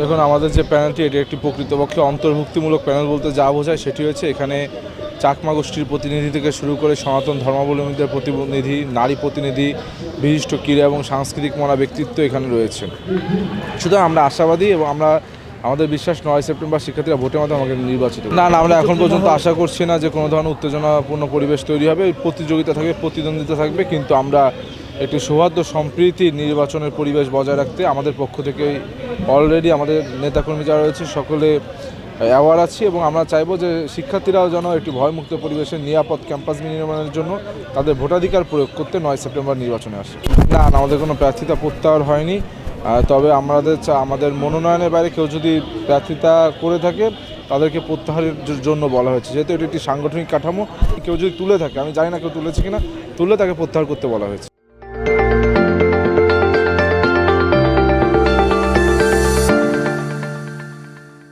দেখুন, আমাদের যে প্যানেলটি, এটি একটি প্রকৃতপক্ষে অন্তর্ভুক্তিমূলক প্যানেল বলতে যা বোঝায় সেটি হচ্ছে এখানে চাকমা গোষ্ঠীর প্রতিনিধি থেকে শুরু করে সনাতন ধর্মাবলম্বীদের প্রতিনিধি, নারী প্রতিনিধি, বিশিষ্ট ক্রীড়া এবং সাংস্কৃতিক মনা ব্যক্তিত্ব এখানে রয়েছে সুতরাং আমরা আশাবাদী এবং আমরা, আমাদের বিশ্বাস নয় সেপ্টেম্বর শিক্ষার্থীরা ভোটের মাধ্যমে আমাকে নির্বাচিত না না, আমরা এখন পর্যন্ত আশা করছি না যে কোনো ধরনের উত্তেজনাপূর্ণ পরিবেশ তৈরি হবে, প্রতিযোগিতা থাকবে, প্রতিদ্বন্দ্বিতা থাকবে, কিন্তু আমরা একটি সৌহার্দ্য সম্প্রীতির নির্বাচনের পরিবেশ বজায় রাখতে আমাদের পক্ষ থেকে অলরেডি আমাদের নেতাকর্মী যারা রয়েছে সকলে অ্যাওয়ার আছি এবং আমরা চাইব যে শিক্ষার্থীরাও যেন একটি ভয়মুক্ত পরিবেশে নিরাপদ ক্যাম্পাস নির্মাণের জন্য তাদের ভোটাধিকার প্রয়োগ করতে নয় সেপ্টেম্বর নির্বাচনে আসে। না আমাদের কোনো প্রার্থিতা প্রত্যাহার হয়নি। তবে আমাদের আমাদের মনোনয়নের বাইরে কেউ যদি প্রার্থিতা করে থাকে, তাদেরকে প্রত্যাহারের জন্য বলা হয়েছে। যেহেতু এটি একটি সাংগঠনিক কাঠামো, কেউ যদি তুলে থাকে, আমি জানি না কেউ তুলেছে কিনা, তুললে তাকে প্রত্যাহার করতে বলা হয়েছে।